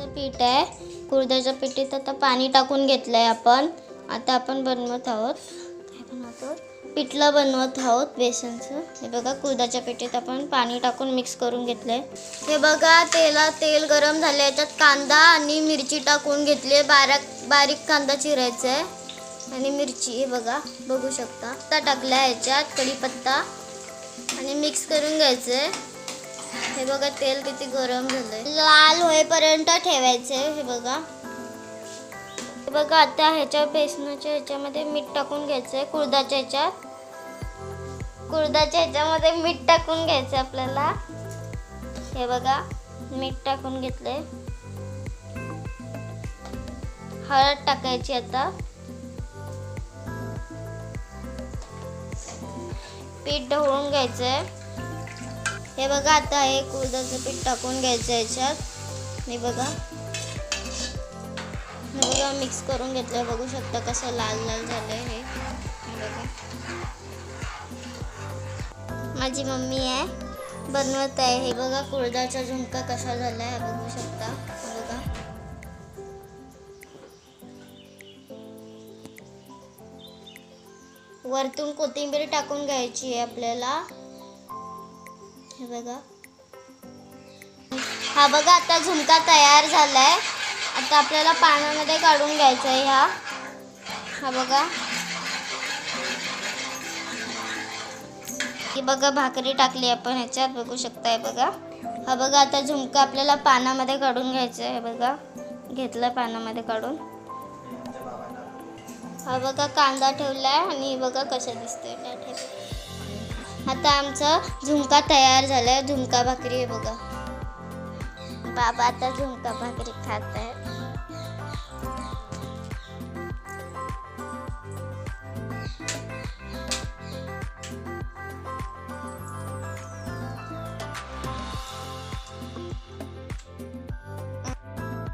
कुळदाचं पीठ आहे. कुळदाच्या पिठीत आता पाणी टाकून घेतलं आहे आपण. आता आपण बनवत आहोत. काय बनवतो पिठलं बनवत आहोत बेसनचं. हे बघा कुळदाच्या पिठीत आपण पाणी टाकून मिक्स करून घेतलं आहे हे बघा तेला तेल गरम झालं याच्यात कांदा आणि मिरची टाकून घेतली आहे. बारीक बारीक कांदा चिरायचा आहे. आणि मिरची हे बघा बघू शकता. आता टाकला याच्यात कढीपत्ता. आणि मिक्स करून घ्यायचं आहे हे बघा तेल किती गरम झालंय. लाल होईपर्यंत ठेवायचे हे बघा. हे बघा आता ह्याच्या बेसनाच्या ह्याच्यामध्ये मीठ टाकून घ्यायचंय कुळदाच्या ह्याच्यात. कुळदाच्या ह्याच्यामध्ये मीठ टाकून घ्यायचं आपल्याला. हे बघा मीठ टाकून घेतलंय. हळद टाकायची आता. पीठ ढवळून घ्यायचंय हे बघा आता हे कुळदाचं पीठ टाकून घ्यायचं याच्यात. हे बघा. हे बघा मिक्स करून घेतलं बघू शकता कसं लाल लाल झालं हे. हे बघा. माझी मम्मी आहे. बनवत आहे. हे बघा कुळदाचा झुणका कसा झाला आहे बघू शकता. बघा. वरतून कोथिंबीर टाकून घ्यायची आहे आपल्याला. हे बघा. हा बघा आता झुणका तयार झालाय. आता आपल्याला पाण्यामध्ये काढून घ्यायचा आहे ह्या. हा बघा. ही बघा भाकरी टाकली आपण ह्याच्यात. बघू शकताय बघा. हा बघा आता झुणका आपल्याला पाण्यामध्ये काढून घ्यायचं आहे बघा घेतलं पाण्यामध्ये काढून. हा बघा कांदा ठेवला आहे आणि बघा कसं दिसतंय. त्या ठेव आता आमचा झुणका तयार झालाय. झुणका भाकरी आहे बघा. बाबा आता झुणका भाकरी खात आहेत